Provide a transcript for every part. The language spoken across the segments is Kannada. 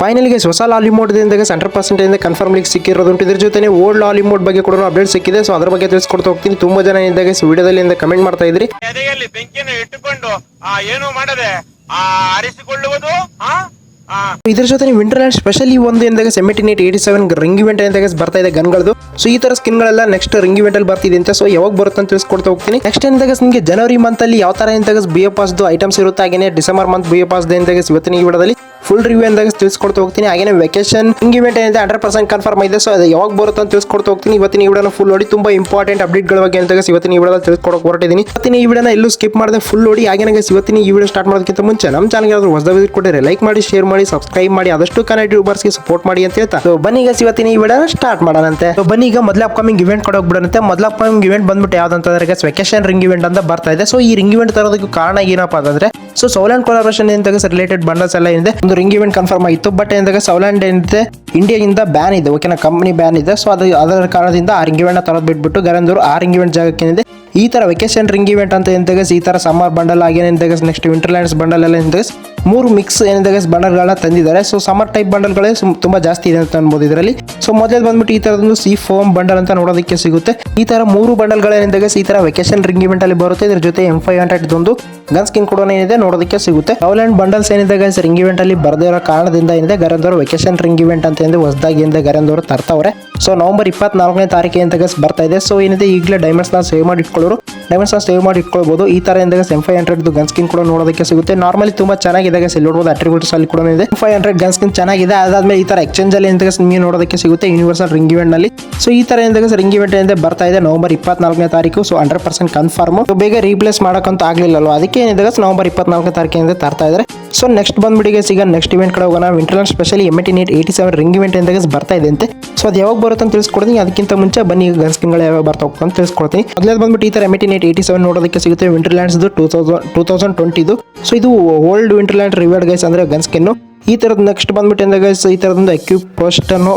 ಫೈನಲ್ಗೆ ಹೊಸ ಲಾಲಿ ಮೋಡ್ದಿಂದ ಹಂಡ್ರೆಡ್ ಪರ್ಸೆಂಟ್ ಇಂದ ಕನ್ಫರ್ಮ್ ಲಿಕ್ ಸಿಕ್ಕಿರೋದುಂಟು ಇದ್ರ ಜೊತೆ ಓಲ್ಡ್ ಲಾಲಿಮೋಡ್ ಬಗ್ಗೆ ಕೂಡ ಅಪ್ಡೇಟ್ ಸಿಕ್ಕಿದೆ. ಸೊ ಅದ್ರ ಬಗ್ಗೆ ತಿಳಿಸ್ಕೊಡ್ತಾ ಹೋಗ್ತೀನಿ. ತುಂಬಾ ಜನ ಇದ್ದಾಗ ವಿಡಿಯೋದಲ್ಲಿ ಕಮೆಂಟ್ ಮಾಡ್ತಾ ಇದ್ರಿ. ಬೆಂಕಿಯನ್ನು ಇಟ್ಟುಕೊಂಡು ಏನು ಮಾಡದೆ ಆ? ಇದ್ರ ಜೊತೆ ವಿಂಟರ್ ಲ್ಯಾಂಡ್ ಸ್ಪೆಷಲಿ ಒಂದು ಎಂದಾಗ seventeen eight eighty seven ring event ಎಂದಾಗ ಬರ್ತಾ ಇದೆ ಗನ್ಗಳದು ಸೊ ಈ ತರ ಸ್ಕಿನ್ ಗಳೆಲ್ಲ ನೆಕ್ಸ್ಟ್ ರಿಂಗ್ ಇವೆಂಟ್ ಅಲ್ಲಿ ಬರ್ತಿದೆ ಅಂತ. ಸೊ ಯಾವಾಗ ಬರುತ್ತೆ ಅಂತ ತಿಳಿಸ್ಕೊಡ್ತಾ ಹೋಗ್ತೀನಿ. ನೆಕ್ಸ್ಟ್ ಎಂದಾಗ ನಿಮಗೆ ಜನವರಿ ಮಂತ್ ಅಲ್ಲಿ ಯಾವ ತರ ಎಂದಾಗ ಬಿ ಎ ಪಾಸ್ದು ಐಟಮ್ಸ್ ಇರುತ್ತೆ ಹಾಗೆ December month B A pass ಎಂದಾಗ ಇವತ್ತಿನ ಈ ವಿಡದಲ್ಲಿ ಫುಲ್ ರಿವ್ಯೂ ಎಂದಾಗ ತಿಳಿಸ್ಕೊಡ್ತಾ ಹೋಗ್ತೀನಿ. ಹಾಗೆ ವೆಕೇಶನ್ ರಿಂಗ್ ಇವೆಂಟ್ ಏನಿದೆ ಹಂಡ್ರೆಡ್ ಪರ್ಸೆಂಟ್ ಕನ್ಫರ್ಮ್ ಇದೆ ಸೊ ಅದು ಯಾವಾಗ ಬರುತ್ತೆ ಅಂತ ತಿಳಿಸ್ಕೊಡ್ತಾ ಹೋಗ್ತೀನಿ. ಇವತ್ತಿನ ಈ ಫುಲ್ ನೋಡಿ. ತುಂಬಾ ಇಂಪಾರ್ಟೆಂಟ್ ಅಪ್ಡೇಟ್ಗಳ ಬಗ್ಗೆ ಎಂದಾಗ ಇವತ್ತಿನ ಈ ವಿಡಿಯೋದಲ್ಲಿ ತಿಳಿಸ್ಕೊಡಕ್ಕೆ ಹೊರಟಿದ್ದೀನಿ. ಇವತ್ತಿನ ಈ ವಿಡಿಯೋನ ಎಲ್ಲೂ ಸ್ಕಿಪ್ ಮಾಡದೆ ಫುಲ್ ನೋಡಿ. ಹಾಗೆ ಇವತ್ತಿನ ಈ ವಿಡಿಯೋ ಸ್ಟಾರ್ಟ್ ಮಾಡೋದಕ್ಕಿಂತ ಮುಂಚೆ ನಮ್ಮ ಚಾನಲ್ ಯಾರಾದ್ರೂ ಹೊಸದ ವಿಸಿಟ್ ಲೈಕ್ ಮಾಡಿ ಶೇರ್ ಮಾಡಿ. ಸಬ್ಸ್ಕ್ರೈಬ್ ಮಾಡಿ, ಆದಷ್ಟು ಕನ್ನಡ ಗೆ ಸಪೋರ್ಟ್ ಮಾಡಿ ಅಂತ ಹೇಳ್ತಾ. ಸೊ ಬನ್ನಿ ಈಗ ಇವತ್ತಿನ ಈ ವಿಡಿಯೋ ಸ್ಟಾರ್ಟ್ ಮಾಡೋಣಂತೆ. ಸೊ ಬನ್ನಿ ಈಗ ಮೊದಲ ಅಪ್ಕಮಿಂಗ್ ಇವೆಂಟ್ ಕೊಡೋಕೆ ಬಿಡೋಣಂತೆ. ಮೊದಲ ಅಪ್ಕಮಿಂಗ್ ಇವೆಂಟ್ ಬಂದ್ಬಿಟ್ಟು ಯಾವ್ದಂತಂದ್ರೆ ವೆಕೇಶನ್ ರಿಂಗ್ ಇವೆಂಟ್ ಅಂತ ಬರ್ತಾ ಇದೆ. ಸೊ ಈ ರಿಂಗ್ ಇವೆಂಟ್ ತರೋದಕ್ಕೆ ಕಾರಣ ಏನಪ್ಪ ಅಂತಂದ್ರೆ ಸೊ ಸೌಲ್ಯಾಂಡ್ ಕೊಲಾಬ್ರೇಷನ್ ಏನಿದೆ ರಿಲೇಟೆಡ್ ಬಂಡಲ್ಸ್ ಎಲ್ಲ ಏನಿದೆ. ಒಂದು ರಿಂಗ್ ಇವೆಂಟ್ ಕನ್ಫರ್ಮ್ ಆಯಿತು ಬಟ್ ಏನಿದೆ ಸೌಲ್ಯಾಂಡ್ ಏನಿದೆ ಇಂಡಿಯಾದಿಂದ ಬ್ಯಾನ್ ಇದೆ. ಓಕೆನಾ ಕಂಪನಿ ಬ್ಯಾನ್ ಇದೆ. ಸೊ ಅದು, ಅದರ ಕಾರಣದಿಂದ ಆ ರಿಂಗ್ ಇವೆಂಟ್ ತರೋದು ಬಿಟ್ಬಿಟ್ಟು ಗರಂದೂರು ಆ ರಿಂಗ್ ಇವೆಂಟ್ ಜಾಗಕ್ಕೆ ಏನಿದೆ ಈ ತರ ವೆಕೇಶನ್ ರಿಂಗ್ ಇವೆಂಟ್ ಅಂತ ಎಂತಾಗಸ್ ಈ ತರ ಸಮ್ಮರ್ ಬಂಡಲ್ ಆಗೇನಿದೆ ನೆಕ್ಸ್ಟ್ ವಿಂಟರ್ ಲ್ಯಾಂಡ್ಸ್ ಬಂಡಲ್ ಎಲ್ಲ ಏನಿದೆ ಮೂರು ಮಿಕ್ಸ್ ಏನಿದೆ ಬಂಡಲ್ಗಳನ್ನ ತಂದಿದ್ದಾರೆ. ಸೊ ಸಮ್ಮರ್ ಟೈಪ್ ಬಂಡಲ್ಗಳೇ ತುಂಬಾ ಜಾಸ್ತಿ ಇದೆ ಅಂತ ಅನ್ಬೋದು ಇದರಲ್ಲಿ. ಸೊ ಮೊದಲೇ ಬಂದ್ಬಿಟ್ಟು ಈ ತರದೊಂದು ಸಿ ಫೋಮ್ ಬಂಡಲ್ ಅಂತ ನೋಡೋದಕ್ಕೆ ಸಿಗುತ್ತೆ. ಈ ತರ ಮೂರು ಬಂಡಲ್ಗಳೇನಿದೆ ಈ ತರ ವೆಕೇಶನ್ ರಿಂಗ್ ಇವೆಂಟ್ ಅಲ್ಲಿ ಬರುತ್ತೆ. ಇದ್ರ ಜೊತೆ ಎಂ ಫೈವ್ ಹಂಡ್ರೆಡ್ ಒಂದು ಗನ್ ಸ್ಕಿನ್ ಕೂಡ ಏನಿದೆ ನೋಡೋದಕ್ಕೆ ಸಿಗುತ್ತೆ. ಔಲ್ಯಾಂಡ್ ಬಂಡಲ್ಸ್ ಏನಿದೆ ಗೈಸ್ ರಿಂಗ್ ಇವೆಂಟ್ ಅಲ್ಲಿ ಬರದೇ ಇರೋ ಕಾರಣದಿಂದ ಏನಿದೆ ಗರಂದವರು ವೆಕೇಶನ್ ರಿಂಗ್ ಇವೆಂಟ್ ಅಂತ ಏನಿದೆ ಹೊಸದಾಗಿ ಏನಿದೆ ಗರಂದವರು ತರ್ತಾವ್ರೆ. ಸೊ ನವೆಂಬರ್ ಇಪ್ಪತ್ನಾಲ್ಕನೇ ತಾರೀಕು ಅಂತ ಗೈಸ್ ಬರ್ತಾ ಇದೆ. ಸೊ ಏನಿದೆ, ಈಗಲೇ ಡೈಮಂಡ್ಸ್ನ ಸೇವ್ ಮಾಡಿ ಇಟ್ಕೊಳ್ಳೋರು ಡೈಮಂಡ್ಸ್ ಸೇವ್ ಮಾಡಿ ಇಟ್ಕೊಳ್ಬಹುದು ಈ ತರ ಏನಿದೆ ಸೆಮ್ ಫೈವ್ ಹಂಡ್ರೆಡ್ ಗನ್ ಸ್ಕಿನ್ ಕೂಡ ನೋಡೋದಕ್ಕೆ ಸಿಗುತ್ತೆ. ನಾರ್ಮಲಿ ತುಂಬಾ ಚೆನ್ನಾಗಿದೆ ಇಲ್ಲಿ ನೋಡಬಹುದು ಅಟ್ರಿಬ್ಯೂಟ್ಸ್ ಅಲ್ಲಿ ಕೂಡ ಇದೆ. ಫೈವ್ ಹಂಡ್ರೆಡ್ ಗನ್ ಸ್ಕಿನ್ ಚೆನ್ನಾಗಿದೆ. ಅದಾದ್ಮೇಲೆ ಈ ತರ ಎಕ್ಸ್ಚೇಂಜ್ ಅಲ್ಲಿ ಇಂದಾಗ ನಿಮಗೆ ನೋಡೋದಕ್ಕೆ ಸಿಗುತ್ತೆ. Universal ring ಇವೆಂಟ್ನಲ್ಲಿ. ಸೊ ಈ ತರ ಏನಿದೆ ರಿಂಗ್ ಇವೆಂಟ್ ಇಂದ ಬರ್ತಾ ಇದೆ ನವೆಂಬರ್ ಇಪ್ಪತ್ನಾಲ್ಕನೇ ತಾರೀಕು. ಸೊ ಹಂಡ್ರೆಡ್ ಪರ್ಸೆಂಟ್ ಕನ್ಫರ್ಮ್ ಬೇಗ ರೀಪ್ಲೇಸ್ ಮಾಡಕ್ಕಂತ ಆಗ್ಲಿಲ್ಲ ಅದಕ್ಕೆ ಏನಿದೆ ನವೆಂಬರ್ ಇಪ್ಪತ್ನಾಲ್ಕನೇ ತಾರೀಕಿನಿಂದ ತರ್ತಾ ಇದ್ದಾರೆ. ಸೊ ನೆಕ್ಸ್ಟ್ ಬಂದ್ಬಿಟ್ಟಿಗೆ ಈಗ ನೆಕ್ಸ್ಟ್ ಇವೆಂಟ್ ಕಡೆ ಹೋಗೋಣ. Winterland specially M eight eighty seven ring event ಎಂದಾಗ ಬರ್ತಾ ಇದೆ ಅಂತೆ. ಸೊ ಅದು ಯಾವಾಗ ಬರುತ್ತೆ ಅಂತ ತಿಳಿಸ್ಕೊಡ್ತೀನಿ. ಅದಕ್ಕಿಂತ ಮುಂಚೆ ಬನ್ನಿ ಗನ್ ಸ್ಕಿನ್ಗಳು ಯಾವಾಗ ಬರ್ತಾ ಹೋಗ್ತಾ ಅಂತ ತಿಳಿಸ್ಕೊಡ್ತೀನಿ. ಮೊದಲೇ ಬಂದ್ಬಿಟ್ಟು ಈ ತರ ಎಂ ಏಟ್ ಏಯ್ಟಿ ಸೆವೆನ್ ನೋಡೋದಕ್ಕೆ ಸಿಗುತ್ತೆ winterlands two thousand two thousand ಟ್ವೆಂಟಿದು so ಇದು ಓಲ್ಡ್ ವಿಂಟರ್ಲ್ಯಾಂಡ್ ರಿವರ್ಡ್ ಗೈಸ್ ಅಂದ್ರೆ ಗನ್ ಸ್ಕಿನ್ನು ಈ ಥರದ್ದು ನೆಕ್ಸ್ಟ್ ಬಂದ್ಬಿಟ್ಟು ಅಂದರೆ ಗೈಸ್ ಈ ಥರದೊಂದು ಎಕ್ಯೂಬ್ ಪೋಸ್ಟ್ ಅನ್ನು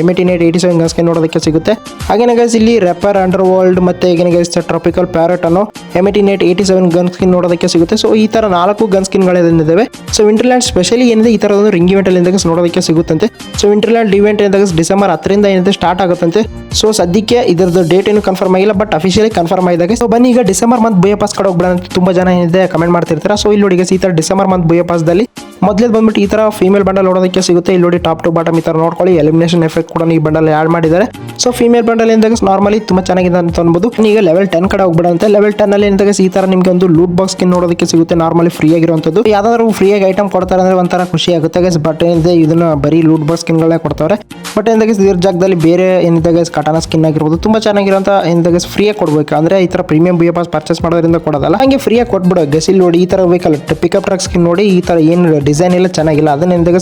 M T night eighty seven ಗನ್ಸ್ಗೆ ನೋಡೋದಕ್ಕೆ ಸಿಗುತ್ತೆ. ಹಾಗೇನೆ ಗೈಸ್ ಇಲ್ಲಿ ರೆಪರ್ ಅಂಡರ್ ವರ್ಲ್ಡ್ ಮತ್ತೆ ಈಗಿನ ಗೈಸ್ ಟ್ರಾಪಿಕಲ್ ಪ್ಯಾರಟ್ ಅನ್ನು M eighteen night eighty seven gun skin ನೋಡೋದಕ್ಕೆ ಸಿಗುತ್ತೆ. ಸೊ ಈ ಥರ ನಾಲ್ಕು ಗನ್ ಸ್ಕಿನ್ಗಳಿದ್ದಾವೆ ಸೊ ವಿಂಟರ್ಲ್ಯಾಂಡ್ ಸ್ಪೆಷಲಿ ಏನಿದೆ, ಈ ಥರದೊಂದು ರಿಂಗ್ ಇವೆಂಟ್ ಅಲ್ಲಿ ನೋಡೋದಕ್ಕೆ ಸಿಗುತ್ತಂತೆ. ಸೊ ವಿಂಟರ್ಲ್ಯಾಂಡ್ ಇವೆಂಟ್ ಏನಿದೆ ಡಿಸೆಂಬರ್ ಹತ್ತರಿಂದ ಏನಿದೆ ಸ್ಟಾರ್ಟ್ ಆಗುತ್ತಂತೆ. ಸೊ ಸದ್ಯಕ್ಕೆ ಇದರದ್ದು ಡೇಟ್ ಏನು ಕನ್ಫರ್ಮ್ ಆಗಿಲ್ಲ ಬಟ್ ಅಫಿಷಿಯಲಿ ಕನ್ಫರ್ಮ್ ಆಗಿದಾಗ. ಸೊ ಬನ್ನಿ, ಈಗ ಡಿಸೆಂಬರ್ ಮಂತ್ ಬುಯ ಪಾಸ್ ಕಡೆ ಹೋಗ್ಬಿಡೋಣ ಅಂತ ತುಂಬಾ ಜನ ಏನಿದೆ ಕಮೆಂಟ್ ಮಾಡ್ತಿರ್ತಾರೆ. ಸೊ ಇಲ್ಲಿ ನೋಡಿ ಈ ತರ ಡಿಸೆಂಬರ್ ಮಂತ್ ಬುಯ ಪಾಸ್ದಲ್ಲಿ ಮೊದಲೇ ಬಂದ್ಬಿಟ್ಟು ಈ ತರ ಫೀಮೇಲ್ ಬಂಡಲ್ ನೋಡೋದಕ್ಕೆ ಸಿಗುತ್ತೆ. ಇಲ್ಲಿ ನೋಡಿ ಟಾಪ್ ಟು ಬಾಟಮ್ ಈ ತರ ನೋಡ್ಕೊಳ್ಳಿ. ಎಲಿಮಿನೇಷನ್ ಎಫೆಕ್ಟ್ ಕೂಡ ಈ ಬಂಡಲ್ ಆಡ್ ಮಾಡಿದ್ದಾರೆ. ಸೊ ಫೀಮೇಲ್ ಬಂಡಲ್ ಏನಿದಾಗ ನಾರ್ಮಲಿ ತುಂಬಾ ಚೆನ್ನಾಗಿದೆ ಅಂತ ಅನ್ಬೋದು. ಈಗ ಲೆವೆಲ್ ಟೆನ್ ಕಡೆ ಹೋಗ್ಬಿಡಂತೆ ಲೆವೆಲ್ ಟೆನ್ ಅಲ್ಲಿ ಏನಿದಾಗ ಈ ತರ ನಿಮಗೆ ಒಂದು ಲೂಟ್ ಬಾಕ್ಸ್ ಸ್ಕಿನ್ ನೋಡೋದಕ್ಕೆ ಸಿಗುತ್ತೆ ನಾರ್ಮಲಿ ಫ್ರೀ ಆಗಿರುವಂಥದ್ದು. ಯಾವ್ದಾದ್ರು ಫ್ರೀ ಆಗಿ ಐಟಮ್ ಕೊಡ್ತಾರೆ ಅಂದ್ರೆ ಒಂಥರ ಖುಷಿ ಆಗುತ್ತೆ ಗೈಸ್ ಬಟ್ ಏನಿದೆ, ಇದನ್ನ ಬರೀ ಲೂಟ್ ಬಾಕ್ಸ್ ಸ್ಕಿನ್ಗಳೇ ಕೊಡ್ತಾರೆ ಬಟ್ ಏನಿದಾಗ ಇದ್ರ ಜಾಗದಲ್ಲಿ ಬೇರೆ ಏನಿದೆ ಗೈಸ್ ಕಟಾನ ಸ್ಕಿನ್ ಆಗಿರ್ಬೋದು, ತುಂಬಾ ಚೆನ್ನಾಗಿರೋಂಥ ಗೈಸ್ ಫ್ರೀಯಾಗಿ ಕೊಡ್ಬೇಕು. ಅಂದ್ರೆ ಈ ತರ ಪ್ರೀಮಿಯಂ ಬಿ ಪಾಸ್ ಪರ್ಚೇಸ್ ಮಾಡೋದ್ರಿಂದ ಕೊಡೋದಲ್ಲ. ಹಂಗೆ ಫ್ರೀಯಾಗಿ ಕೊಟ್ಬಿಡೋ ಗಸಿಲ್ ನೋಡಿ ಈ ತರ ವೆಹಿಕಲ್ ಪಿಕಪ್ ಟ್ರಕ್ ಸ್ಕಿನ್ ನೋಡಿ ಈ ತರ ಏನು ಡಿಸೈನ್ ಎಲ್ಲ ಚೆನ್ನಾಗಿಲ್ಲ. ಅದನ್ನ ಎಂದಾಗ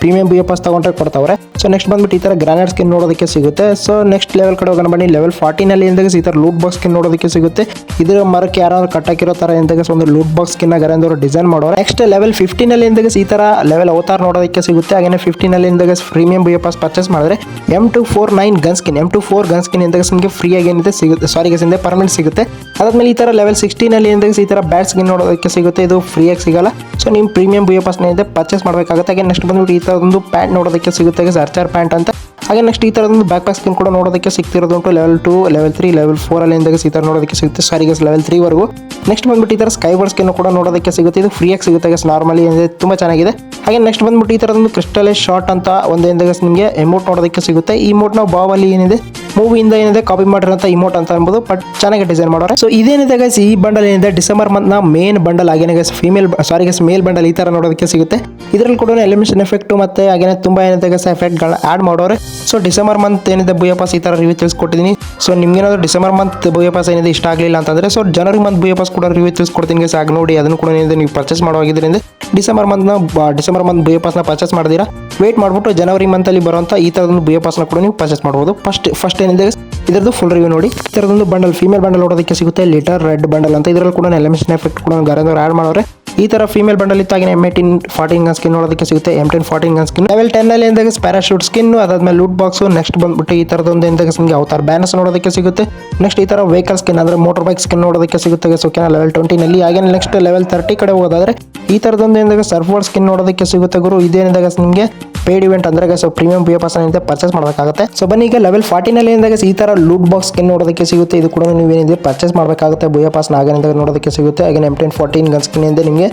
ಪ್ರೀಮಿಯಂ ಬಿ ಪಾಸ್ ತಗೊಂಡ್ರೆ ಕೊಡ್ತಾವ್ರೆ. ಸೊ ನೆಕ್ಸ್ಟ್ ಬಂದ್ಬಿಟ್ಟು ಈ ತರ ಗ್ರಾನೈಟ್ ಸ್ಕಿನ್ ನೋಡೋದಕ್ಕೆ ಸಿಗುತ್ತೆ. ಸೊ ನೆಕ್ಸ್ಟ್ ಲೆವೆಲ್ ಕಡೆ ಹೋಗೋಣ ಬನ್ನಿ. ಲೆವೆಲ್ ಫಾರ್ಟಿನ್ ಅಲ್ಲಿ ಎಂದಾಗ ಈ ತರ ಲೂಟ್ ಬಾಕ್ಸ್ ಸ್ಕಿನ್ ನೋಡೋದಕ್ಕೆ ಸಿಗುತ್ತೆ. ಇದರ ಮರಕ್ಕೆ ಯಾರಾದ್ರೂ ಕಟ್ಟಾಕಿರೋ ತರ ಎಂದಾಗ ಒಂದು ಲೂಟ್ ಬಾಕ್ಸ್ ಸ್ಕಿನ್ ಗರಂದವರು ಡಿಸೈನ್ ಮಾಡೋ ನೆಕ್ಸ್ಟ್ ಲೆವೆಲ್ ಅಲ್ಲಿ ಎಂದಾಗ ಈ ತರ ಲೆವೆಲ್ ಅವತಾರ ನೋಡೋದಕ್ಕೆ ಸಿಗುತ್ತೆ. ಹಾಗೆ ಫಿಫ್ಟೀನ್ ಅಲ್ಲಿ ಎಂದಾಗ ಪ್ರೀಮಿಯಂ ಬಿ ಪಾಸ್ ಪರ್ಚೇಸ್ ಮಾಡಿದ್ರೆ M two four nine gun skin M two four gun skin ಎಂದಾಗ ನಿಮಗೆ ಫ್ರೀ ಆಗಿ ಏನಿದೆ ಸಿಗುತ್ತೆ. ಸಾರಿ ಗಸ್ ಇಂದ ಪರ್ಮನೆಂಟ್ ಸಿಗುತ್ತೆ. ಅದಾದ್ಮೇಲೆ ಈ ತರ ಲೆವೆಲ್ ಸಿಕ್ಸ್ಟೀನ್ ಅಲ್ಲಿ ಎಂದಾಗ ಈ ತರ ಬ್ಯಾಟ್ ಸ್ಕಿನ್ ನೋಡೋದಕ್ಕೆ ಸಿಗುತ್ತೆ. ಇದು ಫ್ರೀ ಆಗಿ ಸಿಗಲ್ಲ. ಸೊ ನಿಮ್ಮ ಪ್ರೀಮಿಯಂ ಬಿ ಪಾಸ್ ಏನಿದೆ ಪರ್ಚೇಸ್ ಮಾಡಬೇಕಾಗುತ್ತೆ. ಹಾಗೆ ನೆಕ್ಸ್ಟ್ ಬಂದ್ಬಿಟ್ಟು ಈ ತರದೊಂದು ಪ್ಯಾಂಟ್ ನೋಡೋದಕ್ಕೆ ಸಿಗುತ್ತೆ ಸರ್ಚಾರ್ ಪ್ಯಾಂಟ್ ಅಂತ. ಹಾಗೆ ನೆಕ್ಸ್ಟ್ ಈ ಥರದೊಂದು ಬ್ಯಾಕ್ ಪ್ಯಾಕ್ ಸ್ಕೀಮ್ ಕೂಡ ನೋಡೋದಕ್ಕೆ ಸಿಗ್ತಿರೋದುಂಟು level two level three level four ಅಲ್ಲಿ ಎಂದಾಗ ಈ ಥರ ನೋಡೋದಕ್ಕೆ ಸಿಗುತ್ತೆ. ಸಾರಿ ಗಸ್ ಲೆವೆಲ್ ತ್ರೀ ವರೆಗೂ. ನೆಕ್ಸ್ಟ್ ಬಂದ್ಬಿಟ್ಟು ಈ ಥರ ಸ್ಕೈ ಸ್ಕಿನ್ ಕೂಡ ನೋಡೋದಕ್ಕೆ ಸಿಗುತ್ತೆ. ಇದು ಫ್ರೀಯಾಗಿ ಸಿಗುತ್ತೆ ಗಸ್ ನಾರ್ಮಲಿ ತುಂಬಾ ಚೆನ್ನಾಗಿದೆ. ಹಾಗೆ ನೆಕ್ಸ್ಟ್ ಬಂದ್ಬಿಟ್ಟು ಈ ತರದೊಂದು ಕ್ರಿಸ್ಟಲೈಸ್ ಶಾರ್ಟ್ ಅಂತ ಒಂದು ಇಂದಾಗ ನಿಮಗೆ ಎಮೋಟ್ ನೋಡೋದಕ್ಕೆ ಸಿಗುತ್ತೆ. ಈ ಮೋಟ್ ನಾವು ಬಾವಲ್ಲಿ ಏನಿದೆ ಮೂವಿಯಿಂದ ಏನಿದೆ ಕಾಪಿ ಮಾಡಿರೋಂಥ ಇಮೋಟ್ ಅಂತ ಅನ್ಬೋದು ಬಟ್ ಚೆನ್ನಾಗಿ ಡಿಸೈನ್ ಮಾಡೋರೆ. ಸೊ ಇದೇನಿದೆ ಗೈಸ್ ಈ ಬಂಡಲ್ ಏನಿದೆ ಡಿಸೆಂಬರ್ ಮಂತ್ನ ಮೇನ್ ಬಂಡಲ್ ಆಗಿನ guys female sorry guys male bundle ಈ ಥರ ನೋಡೋದಕ್ಕೆ ಸಿಗುತ್ತೆ. ಇದರಲ್ಲಿ ಕೂಡ ಎಲಿಮಿನೇಷನ್ ಎಫೆಕ್ಟ್ ಮತ್ತೆ ಹಾಗೆ ತುಂಬ ಏನಿದೆ ಗೈಸ್ ಎಫೆಕ್ಟ್ಗಳನ್ನ ಆ್ಯಡ್ ಮಾಡೋರೆ. ಸೊ ಡಿಸೆಂಬರ್ ಮಂತ್ ಏನಿದೆ ಬುಯ ಪಾಸ್ ಈ ತರ ರಿವ್ಯೂ ತಿಳಿಸ್ಕೊಟ್ಟಿದ್ದೀನಿ ಸೊ ನಿಮ್ಗೇನಾದರೂ ಡಿಸೆಂಬರ್ ಮಂತ್ ಬುಯ ಪಾಸ್ ಏನಿದೆ ಇಷ್ಟ ಆಗಲಿಲ್ಲ ಅಂತಂದ್ರೆ ಸೊ ಜನವರಿ ಮಂತ್ ಬುಯ ಪಾಸ್ ಕೂಡ ರಿವ್ಯೂ ತಿಳಿಸ್ಕೊಡ್ತೀನಿ ಆಗ ನೋಡಿ, ಅದನ್ನು ಕೂಡ ಏನಿದೆ ನೀವು ಪರ್ಚೇಸ್ ಮಾಡುವಾಗಿದ್ದರಿಂದ ಡಿಸೆಂಬರ್ ಮಂತ್ನ ಡಿಸೆಂಬರ್ ಮಂತ್ ಬುಯ ಪಾಸ್ನ ಪರ್ಚೇಸ್ ಮಾಡಿದೀರಾ? ವೇಟ್ ಮಾಡ್ಬಿಟ್ಟು ಜನವರಿ ಮಂತಲ್ಲಿ ಬರುವಂಥ ಈ ಥರದೊಂದು ಬುಯ ಪಾಸ್ನ ಕೂಡ ನೀವು ಪರ್ಚೇಸ್ ಮಾಡ್ಬೋದು. ಫಸ್ಟ್ ಫಸ್ಟ್ ಏನಿದೆ ಇದರದ್ದು ಫುಲ್ ರಿವ್ಯೂ ನೋಡಿ. ಈ ಥರದೊಂದು ಬಂಡಲ್ ಫೀಮೇಲ್ ಬಂಡಲ್ ನೋಡೋದಕ್ಕೆ ಸಿಗುತ್ತೆ ಲಿಟರ್ ರೆಡ್ ಬಂಡಲ್ ಅಂತ. ಇದರಲ್ಲಿ ಕೂಡ ಎಲಿಮಿನೇಷನ್ ಎಫೆಕ್ಟ್ ಕೂಡ ಗರೇಂದ್ರ ಆಡ್ ಮಾಡೋರೆ. ಈ ತರ ಫೀಮೇಲ್ ಬಂಡಲ್ ಇತ್ತಾಗ M eighteen fourteen gun skin ನೋಡೋದಕ್ಕೆ ಸಿಗುತ್ತೆ. M ten fourteen gun skin level ten ಅಲ್ಲಿ ಎಂದಾಗ ಪ್ಯಾರಾಶೂಟ್ ಸ್ಕಿನ್ ಅದಾದ್ಮೇಲೆ ಲೂಟ್ ಬಾಕ್ಸ್ ನೆಕ್ಸ್ಟ್ ಬಂದ್ಬಿಟ್ಟು ಈ ತರದೊಂದು ಎಂದಾಗ ನಿಮಗೆ ಅವತಾರ ಬ್ಯಾನಸ್ ನೋಡೋದಕ್ಕೆ ಸಿಗುತ್ತೆ. ನೆಕ್ಸ್ಟ್ ಈ ತರ ವೆಹಿಕಲ್ ಸ್ಕಿನ್ ಅಂದ್ರೆ ಮೋಟರ್ ಬೈಕ್ ಸ್ಕಿನ್ ನೋಡೋದಕ್ಕೆ ಸಿಗುತ್ತೆ. ಓಕೆನಾ ಲೆವೆಲ್ ಟ್ವೆಂಟಿನಲ್ಲಿ ಹಾಗೆ ನೆಕ್ಸ್ಟ್ ಲೆವೆಲ್ ತರ್ಟಿ ಕಡೆ ಹೋಗೋದಾದ್ರೆ ಈ ತರದೊಂದು ಎಂದಾಗ ಸರ್ಫರ್ ಸ್ಕಿನ್ ನೋಡೋದಕ್ಕೆ ಸಿಗುತ್ತೆ ಗುರು. ಇದೇನಿದಾಗ ನಿಮಗೆ ಪೇಡ್ ಇವೆಂಟ್ ಅಂದ್ರೆ ಸೊ ಪ್ರೀಮಿಯಂ ಬಿ ಪಾಸ್ ಅಂತ ಪರ್ಚೇಸ್ ಮಾಡಬೇಕಾಗುತ್ತೆ. ಸೊ ಬನ್ನಿ ಈಗ ಲೆವೆಲ್ ಫಾರ್ಟಿನಲ್ಲಿ ಏನಿದೆ ಈ ತರ ಲೂಟ್ ಬಾಕ್ಸ್ ಸ್ಕಿನ್ ನೋಡೋದಕ್ಕೆ ಸಿಗುತ್ತೆ. ಇದು ಕೂಡ ನೀವು ಏನಿದೆ ಪರ್ಚೇಸ್ ಮಾಡಬೇಕಾಗುತ್ತೆ. ಬುಯ ಪಾಸ್ ನಾಗನಿಂದ ನೋಡೋದಕ್ಕೆ ಸಿಗುತ್ತೆ. ಹಾಗೆ M ten fourteen gun skin ಇಂದ ನಿಮಗೆ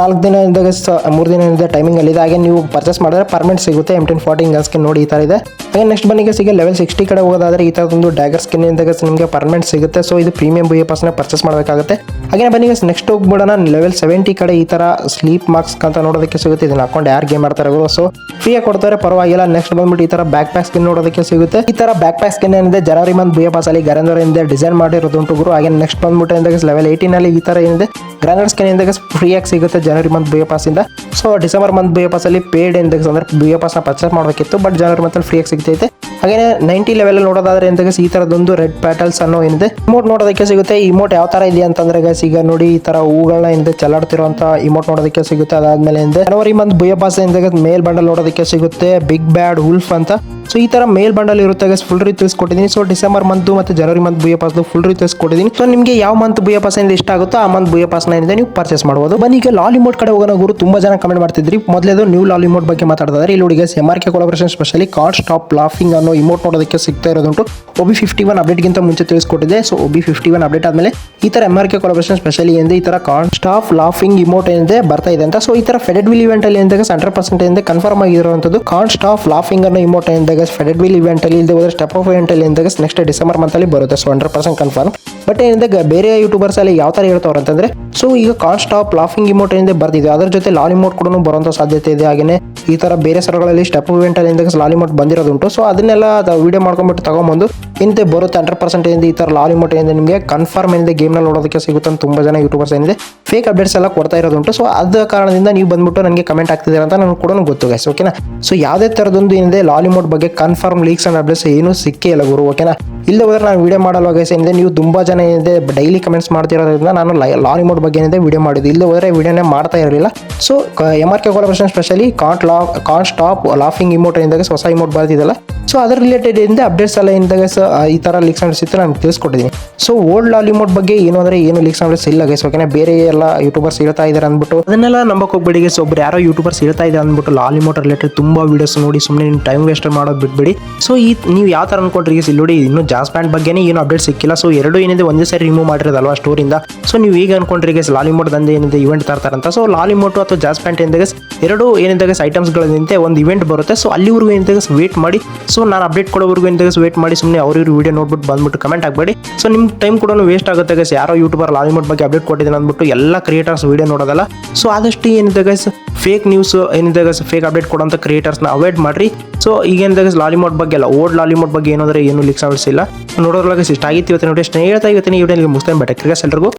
ನಾಲ್ಕು ದಿನ ಇದ್ದಾಗ ಮೂರು ದಿನ ಇಂದ ಟೈಮಿಂಗ್ ಅಲ್ಲಿ ಇದೆ. ಹಾಗೆ ನೀವು ಪರ್ಚೇಸ್ ಮಾಡಿದ್ರೆ ಪರ್ಮೆಂಟ್ ಸಿಗುತ್ತೆ. M ten fourteen gun skin ನೋಡಿ ಈ ತರ ಇದೆ. ಹಾಗೆ ನೆಕ್ಸ್ಟ್ ಬನ್ನಿಗೆ ಸಿಗ ಲೆವೆಲ್ ಸಿಕ್ಸ್ಟಿ ಕಡೆ ಹೋಗೋದಾದ್ರೆ ಈ ತರದೊಂದು ಡ್ಯಾಗರ್ ಸ್ಕಿನ್ ಇಂದಾಗ ನಿಮಗೆ ಪರ್ಮೆಂಟ್ ಸಿಗುತ್ತೆ. ಸೊ ಇದು ಪ್ರೀಮಿಯಂ ಬುಯ ಪಾಸ್ನ ಪರ್ಚೇಸ್ ಮಾಡಬೇಕಾಗುತ್ತೆ. ಹಾಗೆ ಬನ್ನಿ ನೆಕ್ಸ್ಟ್ ಹೋಗ್ಬಿಡೋಣ. ಲೆವೆಲ್ ಸೆವೆಂಟಿ ಕಡೆ ಈ ತರ ಸ್ಲೀಪ್ ಮಾರ್ಕ್ಸ್ ಅಂತ ನೋಡೋದಕ್ಕೆ ಸಿಗುತ್ತೆ. ಇದನ್ನ ಹಾಕೊಂಡು ಯಾರು ಗೇಮ್ ಮಾಡ್ತಾರೋ ಸೊ ಫ್ರೀಯಾಗಿ ಕೊಡ್ತಾರೆ, ಪರವಾಗಿಲ್ಲ. ನೆಕ್ಸ್ಟ್ ಬಂದ್ಬಿಟ್ಟು ಈ ತರ ಬ್ಯಾಕ್ ಪ್ಯಾಕ್ ಸ್ಕಿನ್ ನೋಡೋದಕ್ಕೆ ಸಿಗುತ್ತೆ. ಈ ತರ ಬ್ಯಾಕ್ ಪ್ಯಾಕ್ ಸ್ಕಿನ್ ಏನಿದೆ ಜನವರಿ ಮಂತ್ ಬಿ ಪಾಸ್ ಅಲ್ಲಿ ಗರೇಂದ್ರ ಇಂದ ಡಿಸೈನ್ ಮಾಡಿರೋದುಂಟು ಗುರು. ಹಾಗೆ ನೆಕ್ಸ್ಟ್ ಬಂದ್ಬಿಟ್ಟು ಲೆವೆಲ್ ಏಯ್ಟೀನ್ ಅಲ್ಲಿ ಈ ತರ ಏನಿದೆ ಗ್ರಾನರ್ ಸ್ಕಿನ್ ಇಂದಾಗ ಫ್ರೀಯಾಗಿ ಸಿಗುತ್ತೆ ಜನವರಿ ಮಂತ್ ಬಿ ಪಾಸ್ ಇಂದ. So December month B pass ಅಲ್ಲಿ ಪೇಡ್ ಎಂದಾಗ ಅಂದ್ರೆ ಬಿ ಪಾಸ್ನ ಪರ್ಚೇಸ್ ಮಾಡಬೇಕಿತ್ತು ಬಟ್ ಜನವರಿ ಮಂತ್ ಅಲ್ಲಿ ಫ್ರೀಯಾಗಿ ಸಿಗ್ತೈತೆ. ಹಾಗೆ ನೈಂಟಿ ಲೆವೆಲ್ ನೋಡೋದಾದ್ರೆ ಇಂದಾಗ ಈ ತರದೊಂದು ರೆಡ್ ಪ್ಯಾಟಲ್ಸ್ ಅನ್ನೋ ಏನಿದೆ ಇಮೋಟ್ ನೋಡೋದಕ್ಕೆ ಸಿಗುತ್ತೆ. ಇಮೋಟ್ ಯಾವ ತರ ಇದೆ ಅಂತಂದ್ರೆ ಗಸ್ ಈಗ ನೋಡಿ, ಈ ತರ ಹೂಗಳನ್ನ ಏನಿದೆ ಚಲಾಡ್ತಿರುವಂತ ಇಮೋಟ್ ನೋಡೋದಕ್ಕೆ ಸಿಗುತ್ತೆ. ಅದಾದ್ಮೇಲೆ ಜನವರಿ ಮಂತ್ ಬಿ ಪಾಸ್ ಇಂದಾಗ ಮೇಲ್ ಬಂಡಲ್ ನೋಡೋದಕ್ಕೆ ಸಿಗುತ್ತೆ ಬಿಗ್ ಬ್ಯಾಡ್ ಉಲ್ಫ್ ಅಂತ. ಸೊ ಈ ತರ ಮೇಲ್ ಬಂಡಲ್ ಇರುತ್ತೆ ಫುಲ್ ರೀ ಕೊಟ್ಟಿದ್ದೀನಿ. ಸೊ ಡಿಸೆಂಬರ್ ಮಂತ್ ಮತ್ತೆ ಜನವರಿ ಮಂತ್ ಬುಯ ಪಾಸ್ ಫುಲ್ ರೀ ಕೊಟ್ಟಿದ್ದೀನಿ. ಸೊ ನಿಮಗೆ ಯಾವ ಮಂತ್ ಬುಯ ಪಾಸ್ ಇಂದ ಇಷ್ಟ ಆಗುತ್ತೋ ಆ ಮಂತ್ ಬುಯ ಪಾಸ್ ಏನಿದೆ ನೀವು ಪರ್ಚೇಸ್ ಮಾಡಬಹುದು ಬನ್ನಿ, ಈಗ ಲಾಲಿಮೋಟ್ ಕಡೆ ಹೋಗೋಣ. ಗುರು, ತುಂಬಾ ಜನ ಕಮೆಂಟ್ ಮಾಡ್ತಿದ್ರಿ. ಮೊದಲೇದು ನ್ಯೂ ಲಾಲಿಮೋಟ್ ಬಗ್ಗೆ ಮಾತಾಡ್ತಾರೆ ಇಲ್ಲಿ ಹುಡುಗ M R K collaboration specially ಕಾಲ್ ಸ್ಟಾಪ್ ಲಾಫಿಂಗ್ ಅನ್ನೋ ಇಮೋಟ್ ನೋಡೋದಕ್ಕೆ ಸಿಗ್ತಾ ಇರೋದುಂಟು. ಒಬಿ ಫಿಫ್ಟಿ ಒನ್ ಅಪ್ಡೇಟ್ಗಿಂತ ಮುಂಚೆ ತಿಳಿಸ್ಕೊಟ್ಟಿದೆ so OB fifty one update ಆದಮೇಲೆ ಈ ತರ M R K collaboration specially ಏನಿದೆ ಈ ತರ ಕಾನ್ ಸ್ಟಾಫ್ ಲಾಫಿಂಗ್ ಇಮೋಟ್ ಏನಿದೆ ಬರ್ತಾ ಇದೆ ಅಂತ. ಸೊ ಈ ತರ ಫೆಡೆಡ್ ವಿಲ್ ಇವೆಂಟ್ ಅಲ್ಲಿ ಏನಿದೆ ಹಂಡ್ರೆಡ್ ಪರ್ಸೆಂಟ್ ಏನಿದೆ ಕನ್ಫರ್ಮ್ ಆಗಿರುವಂತದ್ದು ಕಾನ್ ಸ್ಟಾಫ್ ಲಾಫಿಂಗ್ ಅನ್ನೋ ಇಮೋಟ್ ಏನಿದೆ ಫೆಡೆಡ್ ವಿಲ್ ಇವೆಂಟ್ ಅಲ್ಲಿ ಇಲ್ಲದೆ ಹೋದ್ರೆ ಸ್ಟೆಪ್ ಆಫ್ ಇವೆಂಟ್ ಅಲ್ಲಿ ಏನಿದೆ ನೆಕ್ಸ್ಟ್ ಡಿಸೆಂಬರ್ ಮಂತ್ ಅಲ್ಲಿ ಬರುತ್ತೆ. So hundred percent confirm but ಏನಿದೆ ಬೇರೆ ಯೂಟ್ಯೂಬರ್ಸ್ ಅಲ್ಲಿ ಯಾವ ತರ ಹೇಳ್ತಾವ್ರ ಅಂತಂದ್ರೆ ಸೊ ಈಗ ಕಾನ್ ಸ್ಟಾಪ್ ಲಾಫಿಂಗ್ ಇಮೋಟ್ ಏನಿದೆ ಬರ್ತಿದೆ ಅದರ ಜೊತೆ ಲಾಲ್ ಇಮೋಟ್ ಕೂಡ ಬರುವಂತ ಸಾಧ್ಯತೆ ಇದೆ. ಹಾಗೆಯೇ ಈ ತರ ಬೇರೆ ಸರಗಳಲ್ಲಿ ಸ್ಟೆಪ್ ಇವೆಂಟ್ ಅಲ್ಲಿ ಇಂದಾಗ ಲಾಲ್ ಇಮೋಟ್ ಬಂದಿರೋದುಂಟು. ಸೊ ಅದನ್ನೆಲ್ಲ ವಿಡಿಯೋ ಮಾಡ್ಕೊಂಡ್ಬಿಟ್ಟು ತಗೊಂಬಂದು ಇಂತೆ ಬರುತ್ತೆ ಹಂಡ್ರೆಡ್ ಪರ್ಸೆಂಟ್ ಈ ತರ ಇಮೋಟ್ ಏನಿದೆ ನಿಮಗೆ ಕನ್ಫರ್ಮ್ ಏನಿದೆ ನೋಡೋದಕ್ಕೆ ಸಿಗುತ್ತೆ ಅಂತ ತುಂಬಾ ಜನ ಯೂಟ್ಯೂಬರ್ಸ್ ಏನಿದೆ ಫೇಕ್ ಅಪ್ಡೇಟ್ಸ್ ಎಲ್ಲ ಕೊಡ್ತಾ ಇರೋದುಂಟು. ಸೊ ಅದ ಕಾರಣದಿಂದ ನೀವು ಬಂದ್ಬಿಟ್ಟು ನನಗೆ ಕಮೆಂಟ್ ಆಗ್ತಿದ್ದೀರ ಅಂತ ನನಗೆ ಕೂಡ ಗೊತ್ತು ಗೈಸ್ ಓಕೆನಾ ಸೊ ಯಾವುದೇ ಥರದೊಂದು ಏನಿದೆ ಲಾಲಿಮೋಡ್ ಬಗ್ಗೆ ಕನ್ಫರ್ಮ್ ಲೀಕ್ಸ್ ಅಂಡ್ ಅಪ್ಡೇಟ್ಸ್ ಏನೂ ಸಿಕ್ಕೇ ಇಲ್ಲ ಗುರು ಓಕೆನಾ ಇಲ್ಲ ಹೋದ್ರೆ ನಾನು ವಿಡಿಯೋ ಮಾಡಲ್ವ ಗೈಸ್ ಏನಿದೆ, ನೀವು ತುಂಬ ಜನ ಏನಿದೆ ಡೈಲಿ ಕಮೆಂಟ್ಸ್ ಮಾಡ್ತಿರೋದ್ರಿಂದ ನಾನು ಲಾಲಿಮೋಟ್ ಬಗ್ಗೆ ಏನಿದೆ ವಿಡಿಯೋ ಮಾಡಿದ್ದು ಇಲ್ಲಿ ಹೋದ್ರೆ ವಿಡಿಯೋನೇ ಮಾಡ್ತಾ ಇರಲಿಲ್ಲ. So M R K collaboration specially can't law can't stop laughing emote ಏನಿದೆ ಹೊಸ ಇಮೋಟ್ ಬರ್ತಿದ್ದಲ್ಲ ಸೊ ಅದರ ರಿಲೇಟೆಡ್ ಇಂದ ಅಪ್ಡೇಟ್ಸ್ ಎಲ್ಲ ಏನಿದಾಗ ಈ ತರ ಲೀಕ್ಸ್ ಸಿತ್ತು ನಾನು ತಿಳಿಸ್ಕೊಟ್ಟಿದ್ದೀನಿ ಸೊ ಓಲ್ಡ್ ಲಾಲಿಮೋಟ್ ಬಗ್ಗೆ ಏನು ಅಂದರೆ ಏನು ಲೀಕ್ಸ್ ಅಪ್ಡೇಟ್ಸ್ ಇಲ್ಲ ಗೈಸ್ ಓಕೆನಾ ಬೇರೆ ಎಲ್ಲ ಯೂಟ್ಯೂಬರ್ಸ್ ಹೇಳ್ತಾ ಇದ್ದಾರೆ ಅಂದ್ಬಿಟ್ಟು. ಅದನ್ನೆಲ್ಲ ನಂಬಕ್ಕೆ ಹೋಗ್ಬೇಡಿ ಗೈಸ್ ಒಬ್ರು ಯಾರೋ ಯೂಟ್ಯೂಬರ್ಸ್ ಹೇಳ್ತಾ ಇದೆ ಅಂದ್ಬಿಟ್ಟು ಲಾಲಿಮೋಟ್ ರಿಲೇಟೆಡ್ ತುಂಬಾ ವಿಡಿಯೋಸ್ ನೋಡಿ ಸುಮ್ಮನೆ ಟೈಮ್ ವೇಸ್ಟ್ ಮಾಡೋದು ಬಿಟ್ಬಿಡಿ. ಸೊ ಈ, ನೀವು ಯಾವ ಥರ ಅನ್ಕೊಂಡ್ರಿ ಗೈಸ್ ಇಲ್ಲಿ ನೋಡಿ, ಇನ್ನು ಜಾಸ್ ಪ್ಯಾಂಟ್ ಬಗ್ಗೆನೇ ಏನು ಅಪ್ಡೇಟ್ ಸಿಕ್ಕಿಲ್ಲ. ಸೊ ಎರಡು ಏನಿದೆ, ಒಂದೇ ಸರಿ ರಿಮೂವ್ ಮಾಡಿರೋದಲ್ವಾ ಸ್ಟೋರಿಂದ ಸೊ ನೀವು ಈಗ ಅನ್ಕೊಂಡ್ರಿ ಗೈಸ್ ಲಾಲಿಮೋಟ್ ದಂದೆ ಏನಿದೆ ಇವೆಂಟ್ ತರ್ತಾರಂತ. ಸೊ ಲಾಲಿಮೋಟು ಅಥವಾ ಜಾಸ್ ಪ್ಯಾಂಟ್ ಏನಿದೆ ಎರಡು ಏನಿದೆ ಐಟಮ್ಸ್ಗಳಿಂದ ಒಂದು ಇವೆಂಟ್ ಬರುತ್ತೆ. ಸೊ ಅಲ್ಲಿವರೆಗೂ ಏನಿದೆ ವೇಟ್ ಮಾಡಿ. ಸೊ ನಾನು ಅಪ್ಡೇಟ್ ಕೊಡೋವರೆಗೂ ಏನಿದೆ ವೇಟ್ ಮಾಡಿ. ಸುಮ್ಮನೆ ಅವ್ರಿವ್ರು ವೀಡಿಯೋ ನೋಡ್ಬಿಟ್ಟು ಬಂದ್ಬಿಟ್ಟು ಕಮೆಂಟ್ ಆಗಬೇಡಿ ಸೊ ನಿಮ್ಮ ಟೈಮ್ ಕೂಡ ವೇಸ್ಟ್ ಆಗುತ್ತೆ ಗೈಸ್ ಯಾರೋ ಯೂಟ್ಯೂಬರ್ ಲಾಲಿಮೋಟ್ ಬಗ್ಗೆ ಅಪ್ಡೇಟ್ ಕೊಟ್ಟಿದ್ದೀನಿ ಅಂದ್ಬಿಟ್ಟು ಎಲ್ಲ ಕ್ರಿಯೇಟರ್ಸ್ ವೀಡಿಯೋ ನೋಡೋದಲ್ಲ. ಸೊ ಆದಷ್ಟು ಏನಿದೆ ಗೈಸ್ ಫೇಕ್ ನ್ಯೂಸ್ ಏನಿದೆ ಗೈಸ್ ಫೇಕ್ ಅಪ್ಡೇಟ್ ಕೊಡೋಂಥ ಕ್ರಿಯೇಟರ್ಸ್ನ ಅವಾಯ್ಡ್ ಮಾಡ್ರಿ. ಸೊ ಈಗ ಏನಿದೆ ಗೈಸ್ ಲಾಲಿಮೋಟ್ ಬಗ್ಗೆ ಅಲ್ಲ ಓಲ್ಡ್ ಲಾಲಿಮೋಟ್ ಬಗ್ಗೆ ಏನಂದ್ರೆ ಏನು ಲಿಕ್ಸ್ ಇಲ್ಲ ನೋಡೋದ್ರೊಳಗೆ ಇಷ್ಟ ಆಗಿತ್ತು ಇವತ್ತಿನ ನೋಡಿ ಸ್ನೇಹಿತ ಇವತ್ತಿನ ಇವತ್ತಿನ ಬಟ್ ಎಲ್ರಿಗೂ.